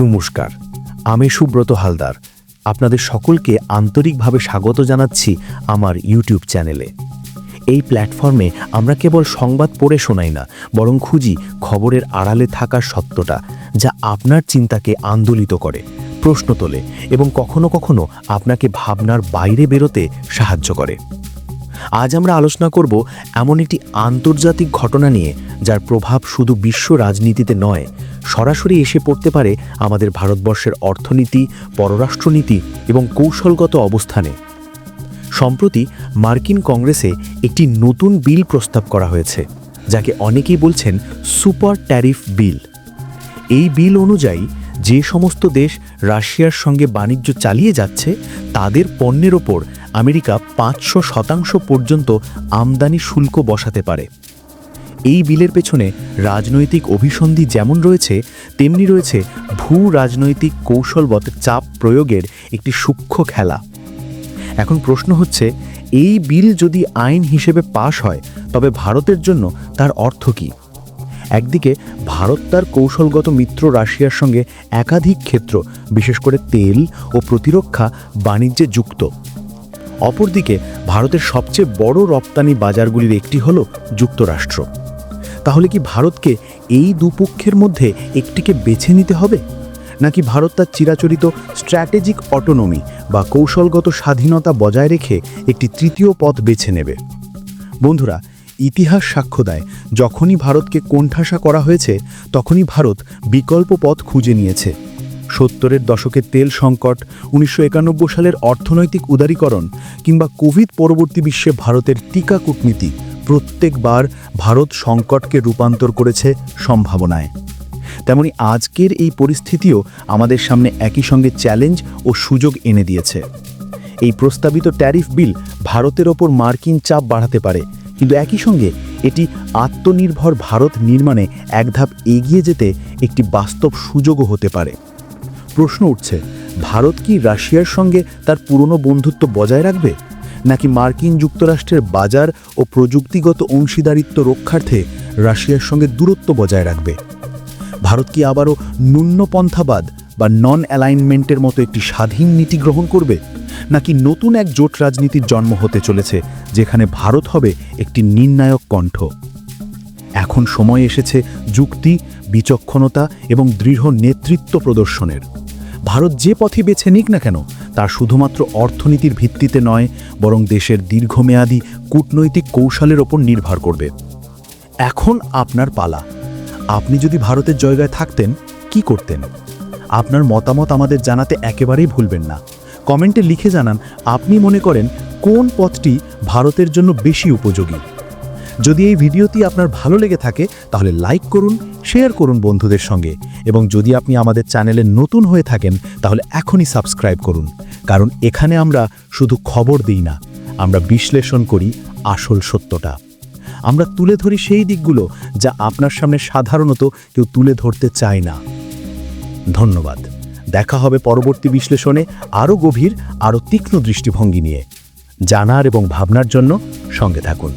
নমস্কার, আমি সুব্রত হালদার। আপনাদের সকলকে আন্তরিকভাবে স্বাগত জানাচ্ছি আমার ইউটিউব চ্যানেলে। এই প্ল্যাটফর্মে আমরা কেবল সংবাদ পড়ে শোনাই না, বরং খুঁজি খবরের আড়ালে থাকার সত্যটা, যা আপনার চিন্তাকে আন্দোলিত করে, প্রশ্ন তোলে এবং কখনো কখনো আপনাকে ভাবনার বাইরে বেরোতে সাহায্য করে। আজ আমরা আলোচনা করব এমন একটি আন্তর্জাতিক ঘটনা নিয়ে, যার প্রভাব শুধু বিশ্ব রাজনীতিতে নয়, সরাসরি এসে পড়তে পারে আমাদের ভারতবর্ষের অর্থনীতি, পররাষ্ট্রনীতি এবং কৌশলগত অবস্থানে। সম্প্রতি মার্কিন কংগ্রেসে একটি নতুন বিল প্রস্তাব করা হয়েছে, যাকে অনেকেই বলছেন সুপার ট্যারিফ বিল। এই বিল অনুযায়ী যে সমস্ত দেশ রাশিয়ার সঙ্গে বাণিজ্য চালিয়ে যাচ্ছে, তাদের পণ্যের ওপর আমেরিকা পাঁচশো শতাংশ পর্যন্ত আমদানি শুল্ক বসাতে পারে। এই বিলের পেছনে রাজনৈতিক অভিসন্ধি যেমন রয়েছে, তেমনি রয়েছে ভূ রাজনৈতিক কৌশলগত চাপ প্রয়োগের একটি সূক্ষ্ম খেলা। এখন প্রশ্ন হচ্ছে, এই বিল যদি আইন হিসেবে পাশ হয়, তবে ভারতের জন্য তার অর্থ কী? একদিকে ভারত তার কৌশলগত মিত্র রাশিয়ার সঙ্গে একাধিক ক্ষেত্র, বিশেষ করে তেল ও প্রতিরক্ষা বাণিজ্যে যুক্ত। অপরদিকে ভারতের সবচেয়ে বড় রপ্তানি বাজারগুলির একটি হল যুক্তরাষ্ট্র। তাহলে কি ভারতকে এই দুপক্ষের মধ্যে একটিকে বেছে নিতে হবে? নাকি ভারত তার চিরাচরিত স্ট্র্যাটেজিক অটোনমি বা কৌশলগত স্বাধীনতা বজায় রেখে একটি তৃতীয় পথ বেছে নেবে? বন্ধুরা ইতিহাস সাক্ষ্য দেয়। যখনই ভারতকে কোণঠাসা করা হয়েছে, তখনই ভারত বিকল্প পথ খুঁজে নিয়েছে। সত্তরের দশকে তেল সংকট, উনিশশো একানব্বই সালের অর্থনৈতিক উদারীকরণ কিংবা কোভিড পরবর্তী বিশ্বে ভারতের টিকা কূটনীতি, প্রত্যেকবার ভারত সংকটকে রূপান্তর করেছে সম্ভাবনায়। তেমনি আজকের এই পরিস্থিতিও আমাদের সামনে একই সঙ্গে চ্যালেঞ্জ ও সুযোগ এনে দিয়েছে। এই প্রস্তাবিত ট্যারিফ বিল ভারতের ওপর মার্কিন চাপ বাড়াতে পারে কিন্তু একই সঙ্গে এটি আত্মনির্ভর ভারত নির্মাণে এক ধাপ এগিয়ে যেতে একটি বাস্তব সুযোগও হতে পারে। প্রশ্ন উঠছে, ভারত কি রাশিয়ার সঙ্গে তার পুরনো বন্ধুত্ব বজায় রাখবে? নাকি মার্কিন যুক্তরাষ্ট্রের বাজার ও প্রযুক্তিগত অংশীদারিত্ব রক্ষার্থে রাশিয়ার সঙ্গে দূরত্ব বজায় রাখবে? ভারত কি আবারও ন্যূনপন্থাবাদ বা নন অ্যালাইনমেন্টের মতো একটি স্বাধীন নীতি গ্রহণ করবে? নাকি নতুন এক জোট রাজনীতির জন্ম হতে চলেছে, যেখানে ভারত হবে একটি নির্ণায়ক কণ্ঠ। এখন সময় এসেছে যুক্তি, বিচক্ষণতা এবং দৃঢ় নেতৃত্ব প্রদর্শনের। ভারত যে পথে বেছে নিক না কেন, তা শুধুমাত্র অর্থনীতির ভিত্তিতে নয়, বরং দেশের দীর্ঘমেয়াদী কূটনৈতিক কৌশলের ওপর নির্ভর করবে। এখন আপনার পালা। আপনি যদি ভারতের জায়গায় থাকতেন, কি করতেন? আপনার মতামত আমাদের জানাতে একেবারেই ভুলবেন না। কমেন্টে লিখে জানান, আপনি মনে করেন কোন পথটি ভারতের জন্য বেশি উপযোগী? যদি এই ভিডিওটি আপনার ভালো লেগে থাকে, তাহলে লাইক করুন, শেয়ার করুন বন্ধুদের সঙ্গে। এবং যদি আপনি আমাদের চ্যানেলে নতুন হয়ে থাকেন, তাহলে এখনই সাবস্ক্রাইব করুন। কারণ এখানে আমরা শুধু খবর দিই না, আমরা বিশ্লেষণ করি আসল সত্যটা। আমরা তুলে ধরি সেই দিকগুলো যা আপনার সামনে সাধারণত কেউ তুলে ধরতে চায় না। ধন্যবাদ। দেখা হবে পরবর্তী বিশ্লেষণে আরও গভীর, আরও তীক্ষ্ণ দৃষ্টিভঙ্গি নিয়ে। জানার এবং ভাবনার জন্য সঙ্গে থাকুন।